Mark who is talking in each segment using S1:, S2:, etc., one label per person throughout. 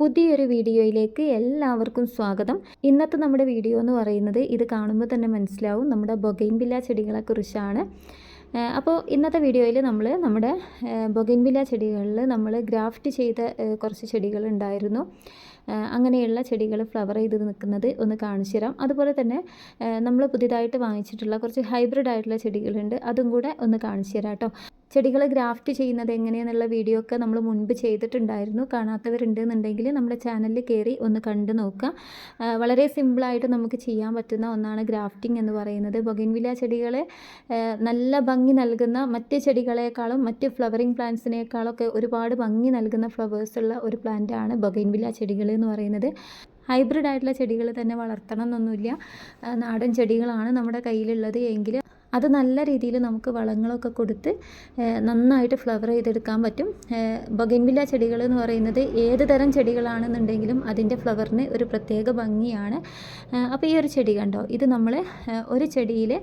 S1: പുതിയൊരു വീഡിയോയിലേക്ക് എല്ലാവർക്കും സ്വാഗതം. ഇന്നത്തെ നമ്മുടെ വീഡിയോ എന്ന് പറയുന്നത് ഇത് കാണുമ്പോൾ തന്നെ മനസ്സിലാവും. നമ്മുടെ ബൊഗൈൻബില്ല ചെടികളെക്കുറിച്ചാണ് അപ്പോൾ ഇന്നത്തെ വീഡിയോയിൽ നമ്മൾ നമ്മുടെ ബൊഗൈൻബില്ല ചെടികളിൽ നമ്മൾ ഗ്രാഫ്റ്റ് ചെയ്ത കുറച്ച് ചെടികൾ ഉണ്ടായിരുന്നു. അങ്ങനെയുള്ള ചെടികൾ ഫ്ലവർ ചെയ്ത് നിൽക്കുന്നത് ഒന്ന് കാണിച്ചു തരാം. അതുപോലെ തന്നെ നമ്മൾ പുതിയതായിട്ട് വാങ്ങിച്ചിട്ടുള്ള കുറച്ച് ഹൈബ്രിഡ് ആയിട്ടുള്ള ചെടികളുണ്ട്. അതും കൂടെ ഒന്ന് കാണിച്ചു തരാം കേട്ടോ. ചെടികൾ ഗ്രാഫ്റ്റ് ചെയ്യുന്നത് എങ്ങനെയെന്നുള്ള വീഡിയോ ഒക്കെ നമ്മൾ മുൻപ് ചെയ്തിട്ടുണ്ടായിരുന്നു. കാണാത്തവരുണ്ട് എന്നുണ്ടെങ്കിൽ നമ്മുടെ ചാനലിൽ കയറി ഒന്ന് കണ്ടു നോക്കുക. വളരെ സിമ്പിളായിട്ട് നമുക്ക് ചെയ്യാൻ പറ്റുന്ന ഒന്നാണ് ഗ്രാഫ്റ്റിംഗ് എന്ന് പറയുന്നത്. ബൊഗൻവില ചെടികളെ നല്ല ഭംഗി നൽകുന്ന മറ്റ് ചെടികളെക്കാളും മറ്റ് ഫ്ലവറിങ് പ്ലാന്റ്സിനേക്കാളൊക്കെ ഒരുപാട് ഭംഗി നൽകുന്ന ഫ്ലവേഴ്സുള്ള ഒരു പ്ലാന്റാണ് ബൊഗൻവില ചെടികൾ എന്ന് പറയുന്നത്. ഹൈബ്രിഡ് ആയിട്ടുള്ള ചെടികൾ തന്നെ വളർത്തണം എന്നൊന്നുമില്ല. നാടൻ ചെടികളാണ് നമ്മുടെ കയ്യിലുള്ളത് എങ്കിൽ അത് നല്ല രീതിയിൽ നമുക്ക് വളങ്ങളൊക്കെ കൊടുത്ത് നന്നായിട്ട് ഫ്ലവർ ചെയ്തെടുക്കാൻ പറ്റും. ബൊഗൻവില്ല ചെടികൾ എന്ന് പറയുന്നത് ഏത് തരം ചെടികളാണെന്നുണ്ടെങ്കിലും അതിന്റെ ഫ്ലവറിന് ഒരു പ്രത്യേക ഭംഗിയാണ്. അപ്പോൾ ഈ ഒരു ചെടി കണ്ടോ? ഇത് നമ്മൾ ഒരു ചെടിയിൽ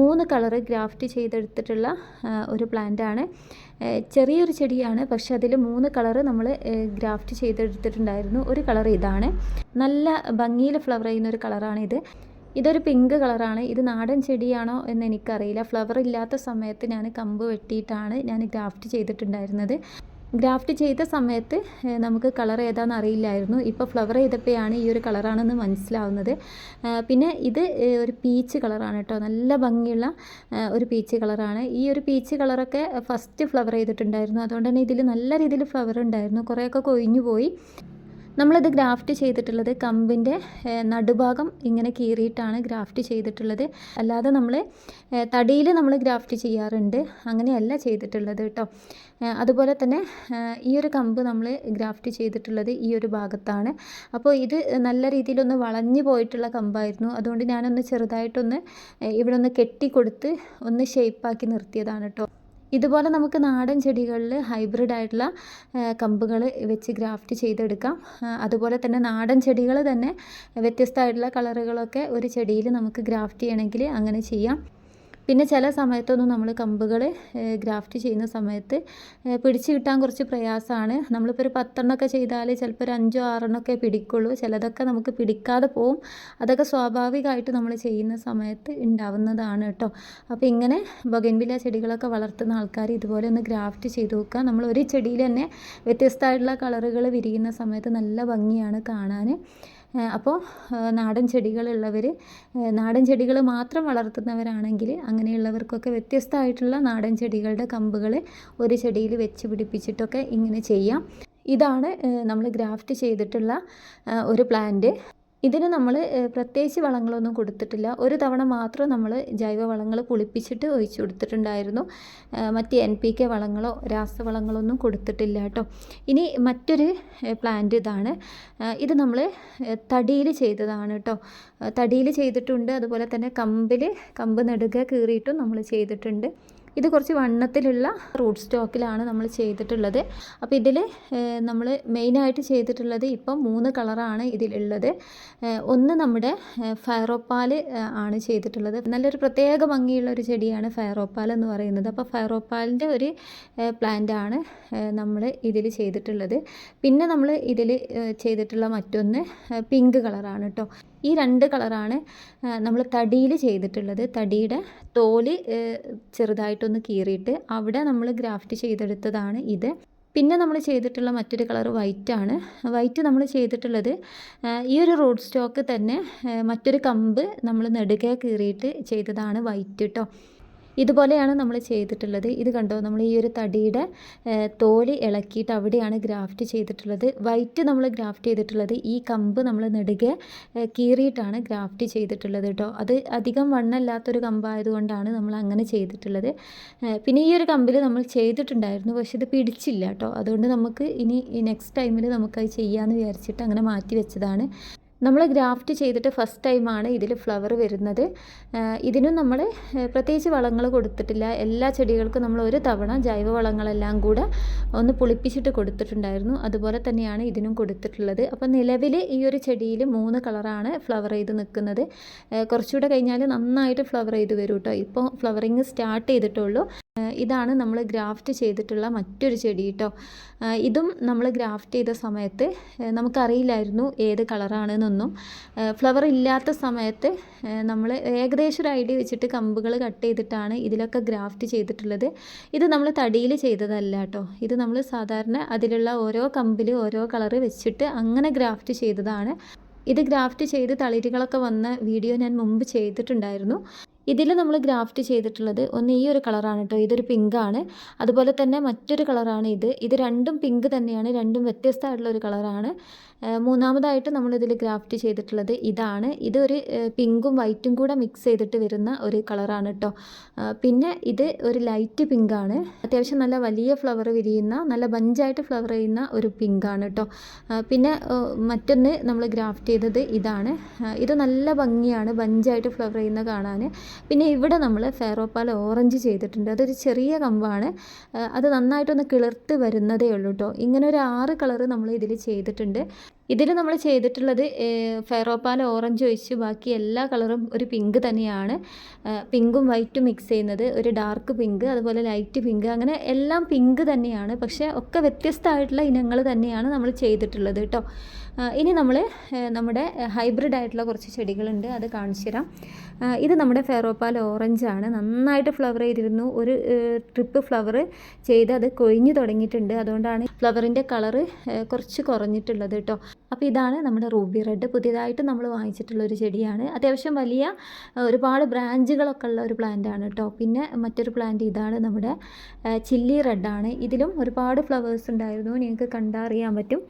S1: മൂന്ന് കളറ് ഗ്രാഫ്റ്റ് ചെയ്തെടുത്തിട്ടുള്ള ഒരു ഒരു പ്ലാന്റാണ്. ചെറിയൊരു ചെടിയാണ് പക്ഷെ അതിൽ മൂന്ന് കളറ് നമ്മൾ ഗ്രാഫ്റ്റ് ചെയ്തെടുത്തിട്ടുണ്ടായിരുന്നു. ഒരു കളർ ഇതാണ്. നല്ല ഭംഗിയിൽ ഫ്ലവർ ചെയ്യുന്ന ഒരു കളറാണ് ഇത് ഇതൊരു പിങ്ക് കളറാണ് ഇത് നാടൻ ചെടിയാണോ എന്ന് എനിക്കറിയില്ല. ഫ്ലവർ ഇല്ലാത്ത സമയത്ത് ഞാൻ കമ്പ് വെട്ടിയിട്ടാണ് ഞാൻ ഗ്രാഫ്റ്റ് ചെയ്തിട്ടുണ്ടായിരുന്നത്. ഗ്രാഫ്റ്റ് ചെയ്ത സമയത്ത് നമുക്ക് കളർ ഏതാണെന്ന് അറിയില്ലായിരുന്നു. ഇപ്പോൾ ഫ്ലവർ ചെയ്തപ്പോഴാണ് ഈ ഒരു കളറാണെന്ന് മനസ്സിലാവുന്നത്. പിന്നെ ഇത് ഒരു പീച്ച് കളറാണ് കേട്ടോ. നല്ല ഭംഗിയുള്ള ഒരു പീച്ച് കളറാണ് ഈ ഒരു പീച്ച് കളറൊക്കെ ഫസ്റ്റ് ഫ്ലവർ ചെയ്തിട്ടുണ്ടായിരുന്നു. അതുകൊണ്ട് തന്നെ ഇതിൽ നല്ല രീതിയിൽ ഫ്ലവർ ഉണ്ടായിരുന്നു. കുറേയൊക്കെ കൊഴിഞ്ഞു പോയി നമ്മളിത് ഗ്രാഫ്റ്റ് ചെയ്തിട്ടുള്ളത് കമ്പിന്റെ നടുഭാഗം ഇങ്ങനെ കീറിയിട്ടാണ് ഗ്രാഫ്റ്റ് ചെയ്തിട്ടുള്ളത്. അല്ലാതെ നമ്മൾ തടിയിൽ നമ്മൾ ഗ്രാഫ്റ്റ് ചെയ്യാറുണ്ട്. അങ്ങനെയല്ല ചെയ്തിട്ടുള്ളത് കേട്ടോ. അതുപോലെ തന്നെ ഈ ഒരു കമ്പ് നമ്മൾ ഗ്രാഫ്റ്റ് ചെയ്തിട്ടുള്ളത് ഈ ഒരു ഭാഗത്താണ്. അപ്പോൾ ഇത് നല്ല രീതിയിലൊന്ന് വളഞ്ഞു പോയിട്ടുള്ള കമ്പായിരുന്നു. അതുകൊണ്ട് ഞാനൊന്ന് ചെറുതായിട്ടൊന്ന് ഇവിടെ ഒന്ന് കെട്ടിക്കൊടുത്ത് ഒന്ന് ഷേപ്പാക്കി നിർത്തിയതാണ് കേട്ടോ. ഇതുപോലെ നമുക്ക് നാടൻ ചെടികളിൽ ഹൈബ്രിഡ് ആയിട്ടുള്ള കമ്പുകൾ വെച്ച് ഗ്രാഫ്റ്റ് ചെയ്തെടുക്കാം. അതുപോലെ തന്നെ നാടൻ ചെടികൾ തന്നെ വ്യത്യസ്തമായിട്ടുള്ള കളറുകളൊക്കെ ഒരു ചെടിയിൽ നമുക്ക് ഗ്രാഫ്റ്റ് ചെയ്യണമെങ്കിൽ അങ്ങനെ ചെയ്യാം. പിന്നെ ചില സമയത്തൊന്നും നമ്മൾ കമ്പുകൾ ഗ്രാഫ്റ്റ് ചെയ്യുന്ന സമയത്ത് പിടിച്ച് കിട്ടാൻ കുറച്ച് പ്രയാസമാണ്. നമ്മളിപ്പോൾ ഒരു പത്തെണ്ണമൊക്കെ ചെയ്താൽ ചിലപ്പോൾ ഒരു അഞ്ചോ ആറെണ്ണമൊക്കെ പിടിക്കുള്ളൂ. ചിലതൊക്കെ നമുക്ക് പിടിക്കാതെ പോവും. അതൊക്കെ സ്വാഭാവികമായിട്ട് നമ്മൾ ചെയ്യുന്ന സമയത്ത് ഉണ്ടാവുന്നതാണ് കേട്ടോ. അപ്പോൾ ഇങ്ങനെ ബൊഗൻവില ചെടികളൊക്കെ വളർത്തുന്ന ആൾക്കാർ ഇതുപോലെ ഒന്ന് ഗ്രാഫ്റ്റ് ചെയ്ത് നോക്കുക. നമ്മൾ ഒരു ചെടിയിൽ തന്നെ വ്യത്യസ്തമായിട്ടുള്ള കളറുകൾ വിരിയുന്ന സമയത്ത് നല്ല ഭംഗിയാണ് കാണാൻ അപ്പോൾ നാടൻ ചെടികളുള്ളവർ നാടൻ ചെടികൾ മാത്രം വളർത്തുന്നവരാണെങ്കിൽ അങ്ങനെയുള്ളവർക്കൊക്കെ വ്യത്യസ്തമായിട്ടുള്ള നാടൻ ചെടികളുടെ കമ്പുകൾ ഒരു ചെടിയിൽ വെച്ച് പിടിപ്പിച്ചിട്ടൊക്കെ ഇങ്ങനെ ചെയ്യാം. ഇതാണ് നമ്മൾ ഗ്രാഫ്റ്റ് ചെയ്തിട്ടുള്ള ഒരു പ്ലാന്റ്. ഇതിന് നമ്മൾ പ്രത്യേകിച്ച് വളങ്ങളൊന്നും കൊടുത്തിട്ടില്ല. ഒരു തവണ മാത്രം നമ്മൾ ജൈവ വളങ്ങൾ പുളിപ്പിച്ചിട്ട് ഒഴിച്ചു കൊടുത്തിട്ടുണ്ടായിരുന്നു. മറ്റ് എൻ പി കെ വളങ്ങളോ രാസവളങ്ങളൊന്നും കൊടുത്തിട്ടില്ല കേട്ടോ. ഇനി മറ്റൊരു പ്ലാന്റ് ഇതാണ്. ഇത് നമ്മൾ തടിയിൽ ചെയ്തതാണ് കേട്ടോ. തടിയിൽ ചെയ്തിട്ടുണ്ട്. അതുപോലെ തന്നെ കമ്പിൽ കമ്പ് നെടുക കീറിയിട്ടും നമ്മൾ ചെയ്തിട്ടുണ്ട്. ഇത് കുറച്ച് വണ്ണത്തിലുള്ള റൂട്ട് സ്റ്റോക്കിലാണ് നമ്മൾ ചെയ്തിട്ടുള്ളത്. അപ്പോൾ ഇതിൽ നമ്മൾ മെയിനായിട്ട് ചെയ്തിട്ടുള്ളത് ഇപ്പം മൂന്ന് കളറാണ് ഇതിലുള്ളത്. ഒന്ന് നമ്മുടെ ഫയറോപ്പാൽ ആണ് ചെയ്തിട്ടുള്ളത്. നല്ലൊരു പ്രത്യേക ഭംഗിയുള്ള ഒരു ചെടിയാണ് ഫയറോപ്പാൽ എന്ന് പറയുന്നത്. അപ്പോൾ ഫയറോപ്പാലിന്റെ ഒരു പ്ലാന്റ് ആണ് നമ്മൾ ഇതിൽ ചെയ്തിട്ടുള്ളത്. പിന്നെ നമ്മൾ ഇതിൽ ചെയ്തിട്ടുള്ള മറ്റൊന്ന് പിങ്ക് കളറാണ് കേട്ടോ ഈ രണ്ട് കളറാണ് നമ്മൾ തടിയിൽ ചെയ്തിട്ടുള്ളത്. തടിയുടെ തോൽ ചെറുതായിട്ടൊന്ന് കീറിയിട്ട് അവിടെ നമ്മൾ ഗ്രാഫ്റ്റ് ചെയ്തെടുത്തതാണ് ഇത്. പിന്നെ നമ്മൾ ചെയ്തിട്ടുള്ള മറ്റൊരു കളർ വൈറ്റ് ആണ്. വൈറ്റ് നമ്മൾ ചെയ്തിട്ടുള്ളത് ഈ ഒരു റോഡ് സ്റ്റോക്ക് തന്നെ മറ്റൊരു കമ്പ് നമ്മൾ നെടുകെ കീറിയിട്ട് ചെയ്തതാണ് വൈറ്റ് കേട്ടോ ഇതുപോലെയാണ് നമ്മൾ ചെയ്തിട്ടുള്ളത്. ഇത് കണ്ടോ? നമ്മൾ ഈ ഒരു തടിയുടെ തോൽ ഇളക്കിയിട്ട് അവിടെയാണ് ഗ്രാഫ്റ്റ് ചെയ്തിട്ടുള്ളത്. വൈറ്റ് നമ്മൾ ഗ്രാഫ്റ്റ് ചെയ്തിട്ടുള്ളത് ഈ കമ്പ് നമ്മൾ നെടുകെ കീറിയിട്ടാണ് ഗ്രാഫ്റ്റ് ചെയ്തിട്ടുള്ളത് കേട്ടോ. അത് അധികം വണ്ണല്ലാത്തൊരു കമ്പായതുകൊണ്ടാണ് നമ്മൾ അങ്ങനെ ചെയ്തിട്ടുള്ളത്. പിന്നെ ഈ ഒരു കമ്പിൽ നമ്മൾ ചെയ്തിട്ടുണ്ടായിരുന്നു പക്ഷേ ഇത് പിടിച്ചില്ല കേട്ടോ. അതുകൊണ്ട് നമുക്ക് ഇനി നെക്സ്റ്റ് ടൈമിൽ നമുക്കത് ചെയ്യാമെന്ന് വിചാരിച്ചിട്ട് അങ്ങനെ മാറ്റി വെച്ചതാണ്. നമ്മൾ ഗ്രാഫ്റ്റ് ചെയ്തിട്ട് ഫസ്റ്റ് ടൈമാണ് ഇതിൽ ഫ്ലവർ വരുന്നത്. ഇതിനും നമ്മൾ പ്രത്യേകിച്ച് വളങ്ങൾ കൊടുത്തിട്ടില്ല. എല്ലാ ചെടികൾക്കും നമ്മൾ ഒരു തവണ ജൈവ വളങ്ങളെല്ലാം കൂടെ ഒന്ന് പുളിപ്പിച്ചിട്ട് കൊടുത്തിട്ടുണ്ടായിരുന്നു. അതുപോലെ തന്നെയാണ് ഇതിനും കൊടുത്തിട്ടുള്ളത്. അപ്പോൾ നിലവിൽ ഈ ഒരു ചെടിയിൽ മൂന്ന് കളറാണ് ഫ്ലവർ ചെയ്ത് നിൽക്കുന്നത്. കുറച്ചുകൂടെ കഴിഞ്ഞാൽ നന്നായിട്ട് ഫ്ലവർ ചെയ്ത് വരും കേട്ടോ ഇപ്പോൾ ഫ്ലവറിങ് സ്റ്റാർട്ട് ചെയ്തിട്ടുള്ളൂ. ഇതാണ് നമ്മൾ ഗ്രാഫ്റ്റ് ചെയ്തിട്ടുള്ള മറ്റൊരു ചെടി കേട്ടോ ഇതും നമ്മൾ ഗ്രാഫ്റ്റ് ചെയ്ത സമയത്ത് നമുക്കറിയില്ലായിരുന്നു ഏത് കളറാണെന്നൊന്നും. ഫ്ലവർ ഇല്ലാത്ത സമയത്ത് നമ്മൾ ഏകദേശം ഒരു ഐഡിയ വെച്ചിട്ട് കമ്പുകൾ കട്ട് ചെയ്തിട്ടാണ് ഇതിലൊക്കെ ഗ്രാഫ്റ്റ് ചെയ്തിട്ടുള്ളത്. ഇത് നമ്മൾ തടിയിൽ ചെയ്തതല്ല കേട്ടോ ഇത് നമ്മൾ സാധാരണ അതിലുള്ള ഓരോ കമ്പിൽ ഓരോ കളർ വെച്ചിട്ട് അങ്ങനെ ഗ്രാഫ്റ്റ് ചെയ്തതാണ്. ഇത് ഗ്രാഫ്റ്റ് ചെയ്ത് തളിരുകളൊക്കെ വന്ന വീഡിയോ ഞാൻ മുമ്പ് ചെയ്തിട്ടുണ്ടായിരുന്നു. ഇതിൽ നമ്മൾ ഗ്രാഫ്റ്റ് ചെയ്തിട്ടുള്ളത് ഒന്ന് ഈ ഒരു കളറാണ് കേട്ടോ ഇതൊരു പിങ്കാണ് അതുപോലെ തന്നെ മറ്റൊരു കളറാണ് ഇത്. ഇത് രണ്ടും പിങ്ക് തന്നെയാണ്. രണ്ടും വ്യത്യസ്തമായിട്ടുള്ള ഒരു കളറാണ്. മൂന്നാമതായിട്ട് നമ്മളിതിൽ ഗ്രാഫ്റ്റ് ചെയ്തിട്ടുള്ളത് ഇതാണ്. ഇതൊരു പിങ്കും വൈറ്റും കൂടെ മിക്സ് ചെയ്തിട്ട് വരുന്ന ഒരു കളറാണ് കേട്ടോ പിന്നെ ഇത് ഒരു ലൈറ്റ് പിങ്കാണ് അത്യാവശ്യം നല്ല വലിയ ഫ്ലവർ വിരിയുന്ന നല്ല ബഞ്ചായിട്ട് ഫ്ലവർ ചെയ്യുന്ന ഒരു പിങ്കാണ് കേട്ടോ പിന്നെ മറ്റൊന്ന് നമ്മൾ ഗ്രാഫ്റ്റ് ചെയ്തത് ഇതാണ്. ഇത് നല്ല ഭംഗിയാണ് ബഞ്ചായിട്ട് ഫ്ലവർ ചെയ്യുന്ന കാണാൻ. പിന്നെ ഇവിടെ നമ്മൾ ഫെറോപ്പാൽ ഓറഞ്ച് ചെയ്തിട്ടുണ്ട്. അതൊരു ചെറിയ കമ്പാണ്. അത് നന്നായിട്ടൊന്ന് കിളിർത്ത് വരുന്നതേ ഉള്ളൂ കേട്ടോ ഇങ്ങനെ ഒരു ആറ് കളറ് നമ്മൾ ഇതിൽ ചെയ്തിട്ടുണ്ട്. ഇതിൽ നമ്മൾ ചെയ്തിട്ടുള്ളത് ഫെറോപ്പാൽ ഓറഞ്ച് ഒഴിച്ച് ബാക്കി എല്ലാ കളറും ഒരു പിങ്ക് തന്നെയാണ്. പിങ്കും വൈറ്റും മിക്സ് ചെയ്യുന്നത് ഒരു ഡാർക്ക് പിങ്ക് അതുപോലെ ലൈറ്റ് പിങ്ക് അങ്ങനെ എല്ലാം പിങ്ക് തന്നെയാണ്. പക്ഷേ ഒക്കെ വ്യത്യസ്തമായിട്ടുള്ള ഇനങ്ങൾ തന്നെയാണ് നമ്മൾ ചെയ്തിട്ടുള്ളത് കേട്ടോ. ഇനി നമ്മൾ നമ്മുടെ ഹൈബ്രിഡ് ആയിട്ടുള്ള കുറച്ച് ചെടികളുണ്ട്. അത് കാണിച്ചു തരാം. ഇത് നമ്മുടെ ഫെറോപ്പാൽ ആണ്. നന്നായിട്ട് ഫ്ലവർ ചെയ്തിരുന്നു. ഒരു ട്രിപ്പ് ഫ്ലവർ ചെയ്ത് അത് കൊഴിഞ്ഞു തുടങ്ങിയിട്ടുണ്ട്. അതുകൊണ്ടാണ് ഫ്ലവറിന്റെ കളറ് കുറച്ച് കുറഞ്ഞിട്ടുള്ളത് കേട്ടോ അപ്പോൾ ഇതാണ് നമ്മുടെ റൂബി റെഡ് പുതിയതായിട്ട് നമ്മൾ വാങ്ങിച്ചിട്ടുള്ള ഒരു ചെടിയാണ്. അത്യാവശ്യം വലിയ ഒരുപാട് ബ്രാഞ്ചുകളൊക്കെ ഉള്ള ഒരു പ്ലാന്റ് ആണ് കേട്ടോ പിന്നെ മറ്റൊരു പ്ലാന്റ് ഇതാണ് നമ്മുടെ ചില്ലി റെഡ് ആണ്. ഇതിലും ഒരുപാട് ഫ്ലവേഴ്സ് ഉണ്ടായിരുന്നു. നിങ്ങൾക്ക് കണ്ടറിയാൻ പറ്റും.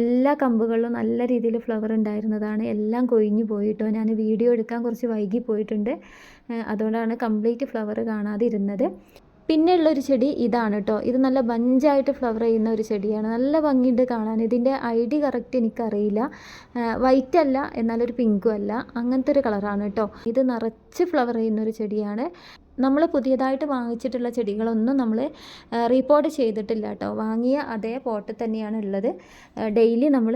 S1: എല്ലാ കമ്പുകളിലും നല്ല രീതിയിൽ ഫ്ലവർ ഉണ്ടായിരുന്നതാണ്. എല്ലാം കൊഴിഞ്ഞു പോയിട്ടോ. ഞാൻ വീഡിയോ എടുക്കാൻ കുറച്ച് വൈകി പോയിട്ടുണ്ട്. അതുകൊണ്ടാണ് കംപ്ലീറ്റ് ഫ്ലവർ കാണാതിരുന്നത്. പിന്നെയുള്ള പിന്നെ ഉള്ളൊരു ചെടി ഇതാണ് കേട്ടോ ഇത് നല്ല ബഞ്ചായിട്ട് ഫ്ലവർ ചെയ്യുന്ന ഒരു ചെടിയാണ്. നല്ല ഭംഗിയുണ്ട് കാണാൻ. ഇതിന്റെ ഐ ഡി കറക്റ്റ് എനിക്കറിയില്ല. വൈറ്റ് അല്ല എന്നാലൊരു പിങ്കും അല്ല. അങ്ങനത്തെ ഒരു കളറാണ് കേട്ടോ ഇത് നിറച്ച് ഫ്ലവർ ചെയ്യുന്ന ഒരു ചെടിയാണ്. നമ്മൾ പുതിയതായിട്ട് വാങ്ങിച്ചിട്ടുള്ള ചെടികളൊന്നും നമ്മൾ റീപോർട്ട് ചെയ്തിട്ടില്ല കേട്ടോ. വാങ്ങിയ അതേ പോട്ടിൽ തന്നെയാണ് ഉള്ളത്. ഡെയിലി നമ്മൾ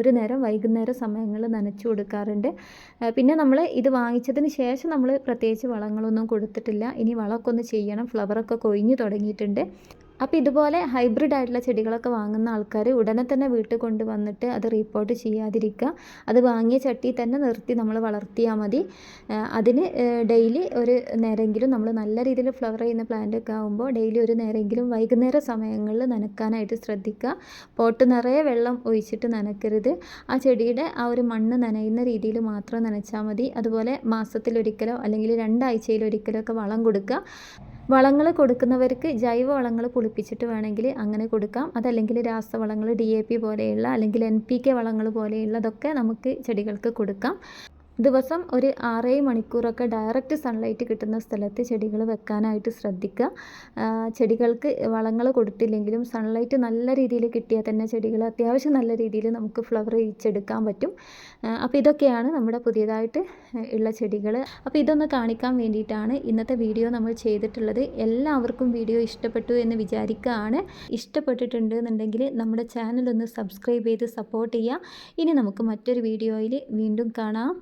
S1: ഒരു നേരം വൈകുന്നേരം സമയങ്ങളിൽ നനച്ചു കൊടുക്കാറുണ്ട്. പിന്നെ നമ്മൾ ഇത് വാങ്ങിച്ചതിന് ശേഷം നമ്മൾ പ്രത്യേകിച്ച് വളങ്ങളൊന്നും കൊടുത്തിട്ടില്ല. ഇനി വളമൊക്കെ ഒന്ന് ചെയ്യണം. ഫ്ലവറൊക്കെ കൊഴിഞ്ഞു തുടങ്ങിയിട്ടുണ്ട്. അപ്പോൾ ഇതുപോലെ ഹൈബ്രിഡ് ആയിട്ടുള്ള ചെടികളൊക്കെ വാങ്ങുന്ന ആൾക്കാർ ഉടനെ തന്നെ വീട്ടിൽ കൊണ്ടുവന്നിട്ട് അത് റിപ്പോർട്ട് ചെയ്യാതിരിക്കുക. അത് വാങ്ങിയ ചട്ടി തന്നെ നിർത്തി നമ്മൾ വളർത്തിയാൽ മതി. അതിന് ഡെയിലി ഒരു നേരമെങ്കിലും നമ്മൾ നല്ല രീതിയിൽ ഫ്ലവർ ചെയ്യുന്ന പ്ലാന്റ് ഒക്കെ ആകുമ്പോൾ ഡെയിലി ഒരു നേരമെങ്കിലും വൈകുന്നേര സമയങ്ങളിൽ നനക്കാനായിട്ട് ശ്രദ്ധിക്കുക. പോട്ട് നിറയെ വെള്ളം ഒഴിച്ചിട്ട് നനക്കരുത് ആ ചെടിയുടെ ആ ഒരു മണ്ണ് നനയുന്ന രീതിയിൽ മാത്രം നനച്ചാൽ മതി. അതുപോലെ മാസത്തിലൊരിക്കലോ അല്ലെങ്കിൽ രണ്ടാഴ്ചയിലൊരിക്കലോ ഒക്കെ വളം കൊടുക്കുക. വളങ്ങൾ കൊടുക്കുന്നവർക്ക് ജൈവ വളങ്ങൾ പുളിപ്പിച്ചിട്ട് വേണമെങ്കിൽ അങ്ങനെ കൊടുക്കാം. അതല്ലെങ്കിൽ രാസവളങ്ങൾ ഡി എ പി പോലെയുള്ള അല്ലെങ്കിൽ എൻ പി കെ വളങ്ങൾ പോലെയുള്ളതൊക്കെ നമുക്ക് ചെടികൾക്ക് കൊടുക്കാം. ദിവസം ഒരു ആറേഴ് മണിക്കൂറൊക്കെ ഡയറക്റ്റ് സൺലൈറ്റ് കിട്ടുന്ന സ്ഥലത്ത് ചെടികൾ വെക്കാനായിട്ട് ശ്രദ്ധിക്കുക. ചെടികൾക്ക് വളങ്ങൾ കൊടുത്തില്ലെങ്കിലും സൺലൈറ്റ് നല്ല രീതിയിൽ കിട്ടിയാൽ തന്നെ ചെടികൾ അത്യാവശ്യം നല്ല രീതിയിൽ നമുക്ക് ഫ്ലവർ ഇച്ചെടുക്കാൻ പറ്റും. അപ്പോൾ ഇതൊക്കെയാണ് നമ്മുടെ പുതിയതായിട്ട് ഉള്ള ചെടികൾ. അപ്പോൾ ഇതൊന്ന് കാണിക്കാൻ വേണ്ടിയിട്ടാണ് ഇന്നത്തെ വീഡിയോ നമ്മൾ ചെയ്തിട്ടുള്ളത്. എല്ലാവർക്കും വീഡിയോ ഇഷ്ടപ്പെട്ടു എന്ന് വിചാരിക്കുകയാണ്. ഇഷ്ടപ്പെട്ടിട്ടുണ്ട് എന്നുണ്ടെങ്കിൽ നമ്മുടെ ചാനൽ ഒന്ന് സബ്സ്ക്രൈബ് ചെയ്ത് സപ്പോർട്ട് ചെയ്യുക. ഇനി നമുക്ക് മറ്റൊരു വീഡിയോയിൽ വീണ്ടും കാണാം.